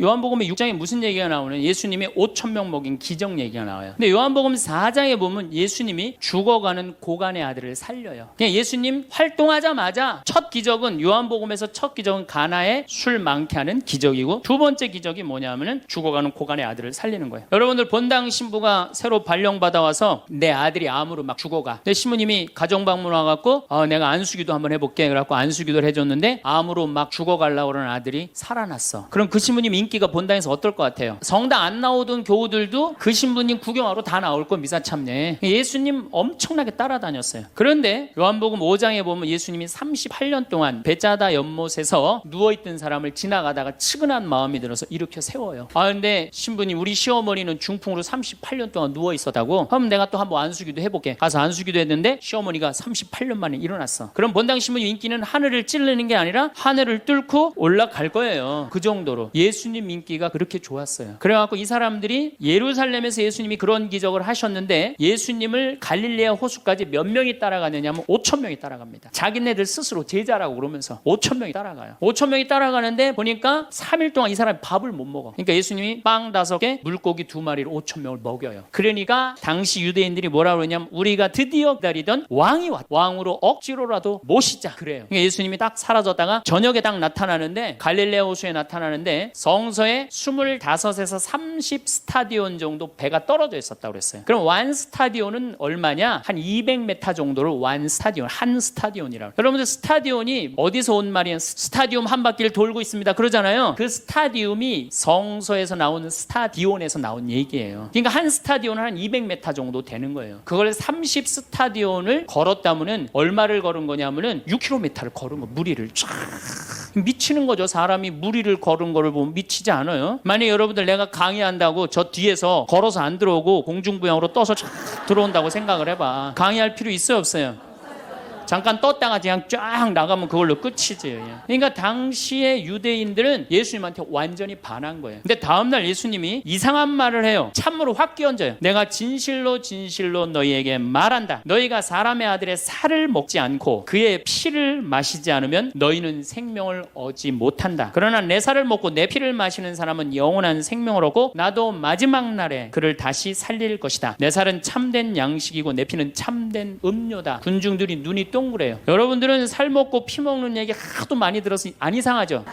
요한복음의 6장에 무슨 얘기가 나오는 예수님이 5천 명 먹인 기적 얘기가 나와요. 근데 요한복음 4장에 보면 예수님이 죽어가는 고간의 아들을 살려요. 그냥 예수님 활동하자마자 첫 기적은 요한복음에서 첫 기적은 가나에 술 많게 하는 기적이고 두 번째 기적이 뭐냐면은 죽어가는 고간의 아들을 살리는 거예요. 여러분들 본당 신부가 새로 발령 받아 와서 내 아들이 암으로 막 죽어가. 근데 신부님이 가정 방문 와갖고 어, 내가 안수기도 한번 해볼게. 그래갖고 안수기도를 해줬는데 암으로 막 죽어가려고 그러는 아들이 살아났어. 그럼 그 신부님 인기가 본당에서 어떨 것 같아요? 성당 안 나오던 교우들도 그 신부님 구경하러 다 나올 거 미사 참네. 예수님 엄청나게 따라다녔어요. 그런데 요한복음 5장에 보면 예수님이 38년 동안 베자다 연못에서 누워있던 사람을 지나가다가 측은한 마음이 들어서 일으켜 세워요. 아 근데 신부님 우리 시어머니는 중풍으로 38년 동안 누워 있었다고. 그럼 내가 또 한번 안수기도 해볼게. 가서 안수기도 했는데 시어머니가 38년 만에 일어났어. 그럼 본당 신부님 인기는 하늘을 찌르는 게 아니라 하늘을 뚫고 올라갈 거예요. 그 정도로 예수님 인기가 그렇게 좋았어요. 그래갖고 이 사람들이 예루살렘에서 예수님이 그런 기적을 하셨는데 예수님을 갈릴레아 호수까지 몇 명이 따라가느냐면 5천 명이 따라갑니다. 자기네들 스스로 제자라고 그러면서 5천 명이 따라가요. 5천 명이 따라가는데 보니까 3일 동안 이 사람이 밥을 못 먹어. 그러니까 예수님이 빵 다섯 개, 물고기 두 마리로 5천 명을 먹여요. 그러니까 당시 유대인들이 뭐라 그러냐면 우리가 드디어 기다리던 왕이 왔. 왕으로 억지로라도 모시자. 그래요. 그러니까 예수님이 딱 사라졌다가 저녁에 딱 나타나는데 갈릴레아 호수에 나타나는데 성 서에 25에서 30 스타디온 정도 배가 떨어져 있었다고 그랬어요. 그럼 완 스타디온은 얼마냐? 한 200m 정도를 완 스타디온, 한 스타디온이라고. 여러분들 스타디온이 어디서 온 말이에요? 스타디움 한 바퀴를 돌고 있습니다. 그러잖아요. 그 스타디움이 성서에서 나오는 스타디온에서 나온 얘기예요. 그러니까 한 스타디온은 한 200m 정도 되는 거예요. 그걸 30 스타디온을 걸었다면은 얼마를 걸은 거냐면은 6km를 걸은 거 무리를 쫙 미치는 거죠. 사람이 무리를 걸은 거를 보면 미치지 않아요. 만약 여러분들 내가 강의한다고 저 뒤에서 걸어서 안 들어오고 공중부양으로 떠서 쫙 들어온다고 생각을 해봐. 강의할 필요 있어요, 없어요? 잠깐 떴다가 그냥 쫙 나가면 그걸로 끝이지. 그러니까 당시의 유대인들은 예수님한테 완전히 반한 거예요. 근데 다음날 예수님이 이상한 말을 해요. 참으로 확 끼얹어요. 내가 진실로 진실로 너희에게 말한다. 너희가 사람의 아들의 살을 먹지 않고 그의 피를 마시지 않으면 너희는 생명을 얻지 못한다. 그러나 내 살을 먹고 내 피를 마시는 사람은 영원한 생명을 얻고 나도 마지막 날에 그를 다시 살릴 것이다. 내 살은 참된 양식이고 내 피는 참된 음료다. 군중들이 눈이 동그래요. 여러분들은 살 먹고 피 먹는 얘기 하도 많이 들어서 안 이상하죠?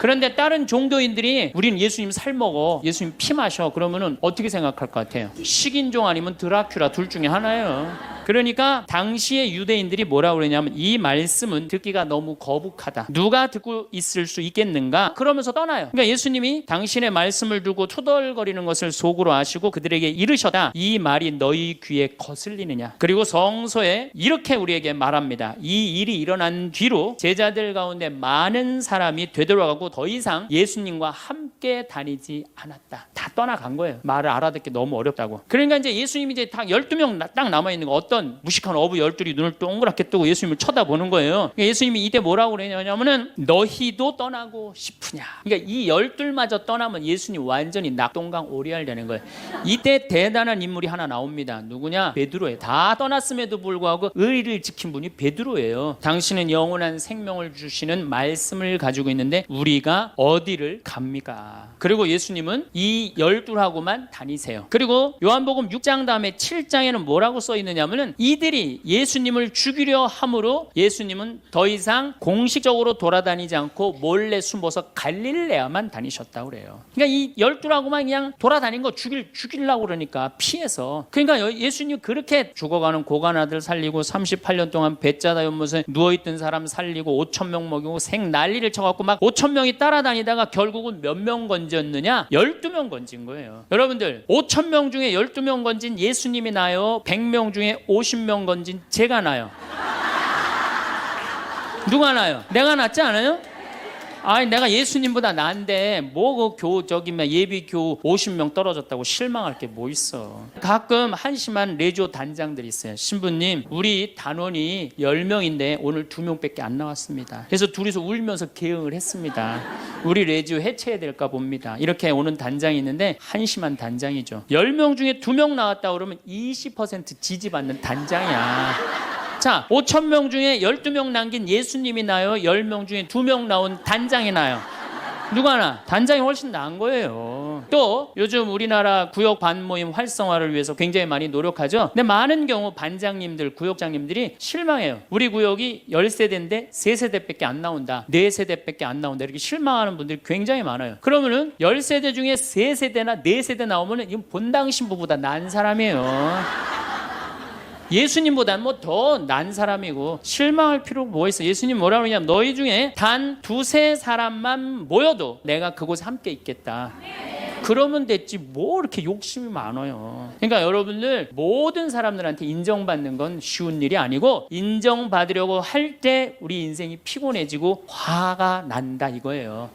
그런데 다른 종교인들이 우리는 예수님 살 먹어, 예수님 피 마셔. 그러면은 어떻게 생각할 것 같아요? 식인종 아니면 드라큘라 둘 중에 하나예요. 그러니까 당시의 유대인들이 뭐라 그러냐면 이 말씀은 듣기가 너무 거북하다. 누가 듣고 있을 수 있겠는가? 그러면서 떠나요. 그러니까 예수님이 당신의 말씀을 두고 투덜거리는 것을 속으로 아시고 그들에게 이르셔다. 이 말이 너희 귀에 거슬리느냐? 그리고 성서에 이렇게 우리에게 말합니다. 이 일이 일어난 뒤로 제자들 가운데 많은 사람이 되돌아가고 더 이상 예수님과 함께 다니지 않았다. 다 떠나간 거예요. 말을 알아듣기 너무 어렵다고. 그러니까 이제 예수님이 이제 딱 12명 딱 남아 있는 거 어떤 무식한 어부 열둘이 눈을 동그랗게 뜨고 예수님을 쳐다보는 거예요. 그러니까 예수님이 이때 뭐라고 그러냐면은 너희도 떠나고 싶으냐. 그러니까 이 열둘마저 떠나면 예수님 완전히 낙동강 오리알 되는 거예요. 이때 대단한 인물이 하나 나옵니다. 누구냐? 베드로예요. 다 떠났음에도 불구하고 의를 지킨 분이 베드로예요. 당신은 영원한 생명을 주시는 말씀을 가지고 있는데 우리가 어디를 갑니까? 그리고 예수님은 이 열둘하고만 다니세요. 그리고 요한복음 6장 다음에 7장에는 뭐라고 써 있느냐면은 이들이 예수님을 죽이려 함으로 예수님은 더 이상 공식적으로 돌아다니지 않고 몰래 숨어서 갈릴레아만 다니셨다고 그래요. 그러니까 이 열둘하고만 그냥 돌아다닌 거 죽일 죽이려고 그러니까 피해서. 그러니까 예수님 그렇게 죽어가는 고간 아들 살리고 38년 동안 배짜다 연못에 누워 있던 사람 살리고 5천 명 먹이고 생 난리를 쳐갖고 막 5천 명이 따라다니다가 결국은 몇 명 건졌느냐? 12명 건진 거예요. 여러분들 5천 명 중에 12명 건진 예수님이 나요. 100명 중에 50명 건진 제가 나요. 누가 나요? 내가 낫지 않아요? 아니 내가 예수님보다 나은데 뭐그교 저기 막 예비 교 50명 떨어졌다고 실망할 게 뭐 있어. 가끔 한심한 레조 단장들이 있어요. 신부님 우리 단원이 10명인데 오늘 2명밖에 안 나왔습니다. 그래서 둘이서 울면서 개응을 했습니다. 우리 레지오 해체해야 될까 봅니다. 이렇게 오는 단장이 있는데 한심한 단장이죠. 10명 중에 2명 나왔다 그러면 20% 지지받는 단장이야. 자, 5천 명 중에 12명 남긴 예수님이 나요? 10명 중에 2명 나온 단장이 나요? 누가 나? 단장이 훨씬 나은 거예요. 또 요즘 우리나라 구역 반모임 활성화를 위해서 굉장히 많이 노력하죠. 근데 많은 경우 반장님들, 구역장님들이 실망해요. 우리 구역이 10세대인데 3세대밖에 안 나온다. 4세대밖에 안 나온다. 이렇게 실망하는 분들이 굉장히 많아요. 그러면은 10세대 중에 3세대나 4세대 나오면은 이건 본당 신부보다 난 사람이에요. 예수님보다는 뭐더 난 사람이고 실망할 필요가 뭐 있어? 예수님 뭐라 그러냐면 너희 중에 단 두세 사람만 모여도 내가 그곳에 함께 있겠다. 그러면 됐지 뭐 이렇게 욕심이 많아요. 그러니까 여러분들 모든 사람들한테 인정받는 건 쉬운 일이 아니고 인정받으려고 할 때 우리 인생이 피곤해지고 화가 난다 이거예요.